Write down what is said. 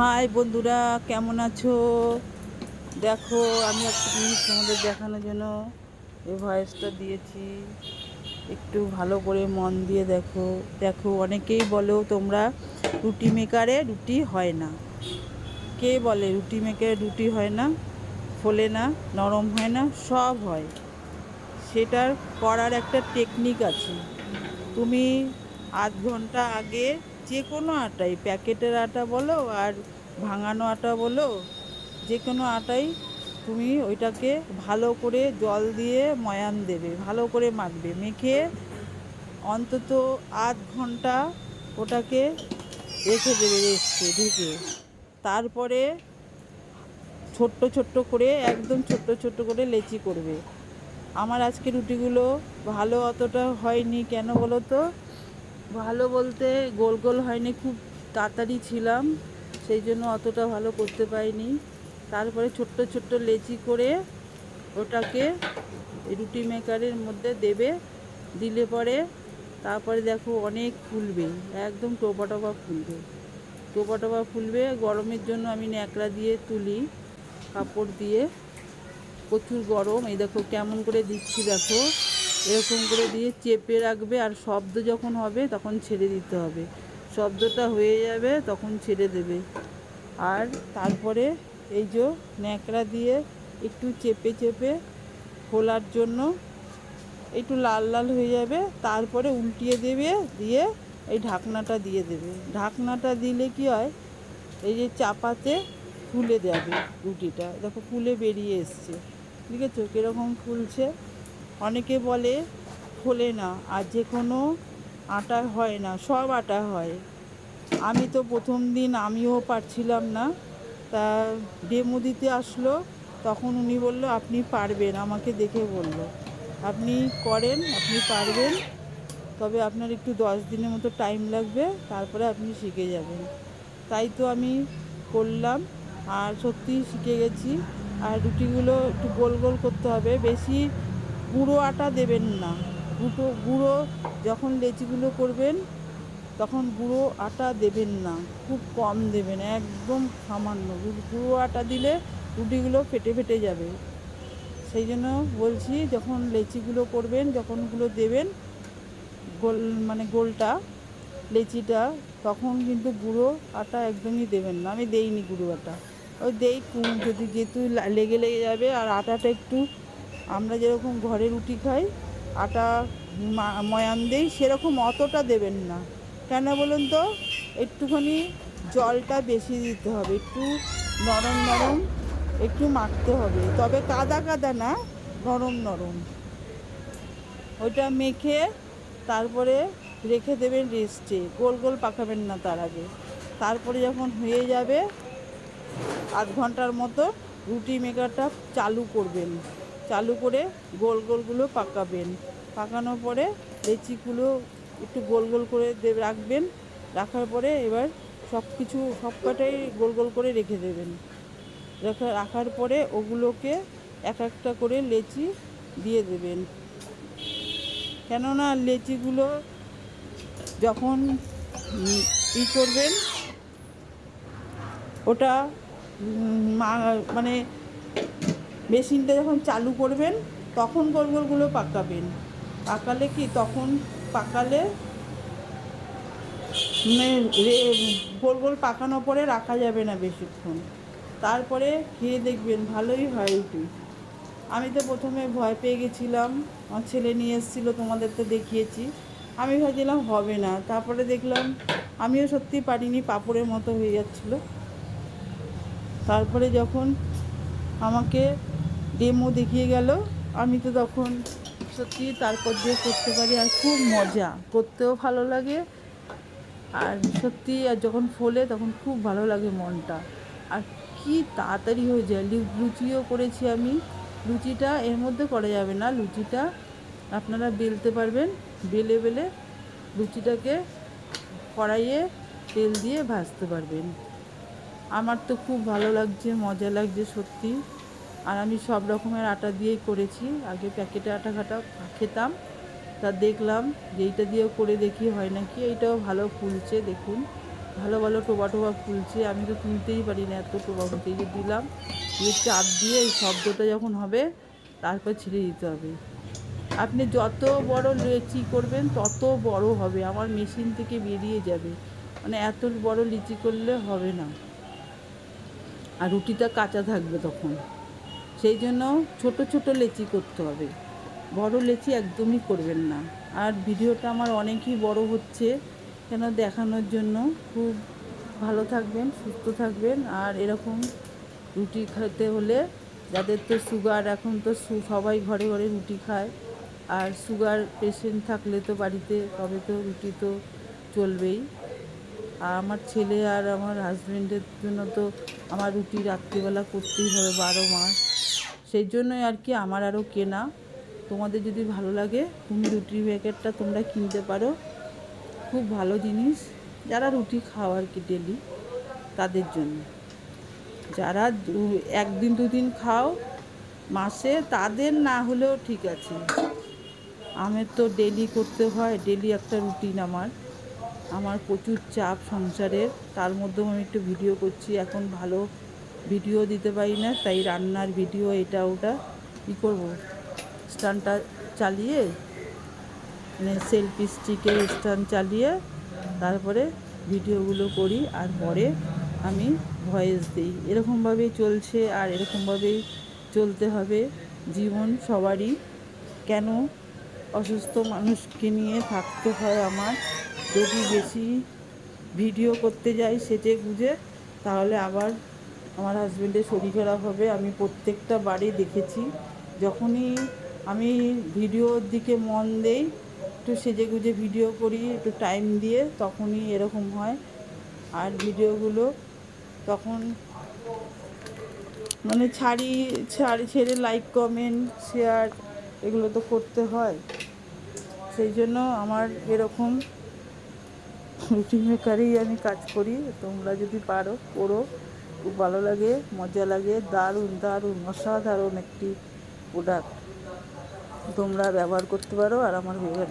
High বন্ধুরা, কেমন আছো? দেখো, আমি একটা জিনিস তোমাদের দেখানোর জন্য এই ভয়েসটা দিয়েছি। একটু ভালো করে মন দিয়ে দেখো। দেখো, অনেকেই বলো তোমরা রুটি মেকারে রুটি হয় না। কে বলে রুটি মেকারে রুটি হয় না? ফোলে না, নরম হয় না, সব হয়। সেটার করার একটা টেকনিক আছে। তুমি আধ ঘণ্টা আগে যে কোনো আটাই, প্যাকেটের আটা বলো আর ভাঙানো আটা বলো যে কোনো আটাই তুমি ওইটাকে ভালো করে জল দিয়ে ময়ান দেবে, ভালো করে মাখবে, মেখে অন্তত আধ ঘণ্টা ওটাকে রেখে দেবে রেস্টে, ঢেকে। তারপরে ছোট্ট ছোট্ট করে, একদম ছোট্ট ছোট্ট করে লেচি করবে। আমার আজকে রুটিগুলো ভালো অতটা হয়নি, কেন বলো তো? ভালো বলতে গোল গোল হয়নি, খুব তাড়াতাড়ি ছিলাম, সেই জন্য অতটা ভালো করতে পারিনি। তারপরে ছোট্ট ছোট্ট লেচি করে ওটাকে রুটি মেকারের মধ্যে দেবে, দিলে পরে তারপরে দেখো অনেক ফুলবে, একদম টোপা টোপা ফুলবে। টোপা টোপা ফুলবে, গরমের জন্য আমি ন্যাকড়া দিয়ে তুলি, কাপড় দিয়ে। প্রচুর গরম, এই দেখো কেমন করে দিচ্ছি দেখো। এরকম করে দিয়ে চেপে রাখবে আর শব্দ যখন হবে তখন ছেড়ে দিতে হবে। শব্দটা হয়ে যাবে তখন ছেড়ে দেবে। আর তারপরে এই যে ন্যাকড়া দিয়ে একটু চেপে চেপে খোলার জন্য একটু লাল লাল হয়ে যাবে। তারপরে উল্টিয়ে দেবে, দিয়ে এই ঢাকনাটা দিয়ে দেবে। ঢাকনাটা দিলে কি হয়? এই যে চাপাতে ফুলে যাবে রুটিটা। দেখো ফুলে বেরিয়ে এসছে। ঠিক আছে কীরকম ফুলছে? অনেকে বলে ফোলে না, আর যে কোনো আটা হয় না, সব আটা হয়। আমি তো প্রথম দিন আমিও পারছিলাম না। তা ডেমো দিতে আসলো, তখন উনি বলল, আপনি পারবেন। আমাকে দেখে বলল, আপনি করেন, আপনি পারবেন। তবে আপনার একটু দশ দিনের মতো টাইম লাগবে, তারপরে আপনি শিখে যাবেন। তাই তো আমি করলাম, আর সত্যিই শিখে গেছি। আর রুটিগুলো একটু গোল গোল করতে হবে। বেশি গুঁড়ো আটা দেবেন না। গুঁটো গুঁড়ো যখন লেচিগুলো করবেন, তখন গুঁড়ো আটা দেবেন না। খুব কম দেবেন, একদম সামান্য। গুঁড়ো আটা দিলে রুটিগুলো ফেটে ফেটে যাবে। সেই জন্য বলছি, যখন লেচিগুলো করবেন, যখন ওগুলো দেবেন, গোল মানে গোলটা, লেচিটা, তখন কিন্তু গুঁড়ো আটা একদমই দেবেন না। আমি দেইনি গুঁড়ো আটা। ওই দেই যদি যেহেতু লেগে লেগে যাবে, আর আটাটা একটু আমরা যেরকম ঘরে রুটি খাই, আটা ময়ান দেই, সেরকম অতটা দেবেন না। কেন বলুন তো? একটুখানি জলটা বেশি দিতে হবে, একটু নরম নরম একটু মাখতে হবে। তবে কাদা কাদা না, নরম নরম। ওইটা মেখে তারপরে রেখে দেবেন রেস্টে। গোল গোল পাকাবেন না তার আগে। তারপরে যখন হয়ে যাবে, আধ ঘণ্টার মতো রুটি মেকারটা চালু করবেন। চালু করে গোল গোলগুলো পাকাবেন। পাকানোর পরে লেচিগুলো একটু গোল গোল করে রাখবেন। রাখার পরে এবার সব কিছু সব কটাই গোল গোল করে রেখে দেবেন। রাখা রাখার পরে ওগুলোকে এক একটা করে লেচি দিয়ে দেবেন। কেননা লেচিগুলো যখন ই করবেন, ওটা মানে মেশিনটা যখন চালু করবেন, তখন গোল গোলগুলো পাকাবেন। পাকালে কি? তখন পাকালে মানে গোল গোল পাকানোর পরে রাখা যাবে না বেশিক্ষণ। তারপরে খেয়ে দেখবেন ভালোই হয় রুটি। আমি তো প্রথমে ভয় পেয়ে গেছিলাম। আমার ছেলে নিয়ে এসেছিল, তোমাদের তো দেখিয়েছি। আমি ভাবছিলাম হবে না। তারপরে দেখলাম, আমিও সত্যি পারিনি, পাপড়ের মতো হয়ে যাচ্ছিল। তারপরে যখন আমাকে ডেমো দেখিয়ে গেল। আমি তো তখন সত্যি তারপর দিয়ে করতে পারি আর খুব মজা। করতেও ভালো লাগে। আর সত্যি আর যখন ফোলে তখন খুব ভালো লাগে মনটা। আর কি তাড়াতাড়ি হয়ে যায়। লুচিও করেছি আমি। লুচিটা এর মধ্যে করা যাবে না। লুচিটা আপনারা বেলতে পারবেন। বেলে বেলে লুচিটাকে কড়াইয়ে তেল দিয়ে ভাজতে পারবেন। আমার তো খুব ভালো লাগছে, মজা লাগছে সত্যি। আর আমি সব রকমের আটা দিয়েই করেছি। আগে প্যাকেটে আটা ঘাটা খেতাম, তা দেখলাম যে এইটা দিয়েও করে দেখি হয় নাকি। এইটাও ভালো ফুলছে, দেখুন। ভালো ভালো টোবা টোবা ফুলছে। আমি তো তুলতেই পারি না এত টোবা এই যে দিলাম, দিয়ে চাপ দিয়ে এই শব্দটা যখন হবে, তারপর ছেড়ে দিতে হবে। আপনি যত বড় লেচি করবেন, তত বড় হবে। আমার মেশিন থেকে বেরিয়ে যাবে। মানে এত বড় লিচি করলে হবে না। আর রুটিটা কাঁচা থাকবে তখন। সেই জন্য ছোট ছোট লেচি করতে হবে। বড় লেচি একদমই করবেন না। আর ভিডিওটা আমার অনেকই বড় হচ্ছে, কেন দেখানোর জন্য। খুব ভালো থাকবেন, সুস্থ থাকবেন। আর এরকম রুটি খেতে হলে যাদের তো সুগার, এখন তো সবাই ঘরে ঘরে রুটি খায়। আর সুগার পেশেন্ট থাকলে তো বাড়িতে, তবে তো রুটি তো চলবেই। আর আমার ছেলে আর আমার হাজবেন্ডের জন্য তো আমার রুটি রাত্রিবেলা করতেই হবে, বারো মাস। সেই জন্যই আর কি আমার আরও কেনা। তোমাদের যদি ভালো লাগে, তুমি রুটির প্যাকেটটা তোমরা কিনতে পারো। খুব ভালো জিনিস। যারা রুটি খাও আর কি ডেলি তাদের জন্য। যারা একদিন, দুদিন খাও, মাসে, তাদের না হলেও ঠিক আছে। আমের তো ডেলি করতে হয় ডেলি একটা রুটিন আমার। আমার প্রচুর চাপ সংসারের, তার মধ্যেও আমি একটু ভিডিও করছি। এখন ভালো ভিডিও দিতে পারি না, তাই রান্নার ভিডিও এটা ওটা কী করব। স্ট্যান্ডটা চালিয়ে মানে সেলফি স্টিকের স্ট্যান্ড চালিয়ে তারপরে ভিডিওগুলো করি আর পরে আমি ভয়েস দিই। এরকমভাবেই চলছে আর এরকমভাবেই চলতে হবে। জীবন সবারই। কেন অসুস্থ মানুষকে নিয়ে থাকতে হয় আমার? যদি বেশি ভিডিও করতে যাই সেজে গুজে, তাহলে আবার আমার হাজব্যান্ডের শরীর খারাপ হবে, আমি প্রত্যেকটা বাড়ি দেখেছি। যখনই আমি ভিডিওর দিকে মন দেই, একটু সেজে গুজে ভিডিও করি, একটু টাইম দিয়ে, তখনই এরকম হয়। আর ভিডিওগুলো তখন মানে ছাড়ি ছাড়ি, ছেড়ে লাইক কমেন্ট শেয়ার এগুলো তো করতে হয়। সেই জন্য আমার এরকম রুটি মেকারেই আমি কাজ করি। তোমরা যদি পারো, করো। খুব ভালো লাগে, মজা লাগে। দারুণ দারুণ, অসাধারণ একটি প্রোডাক্ট তোমরা ব্যবহার করতে পারো আর আমার ব্যবহার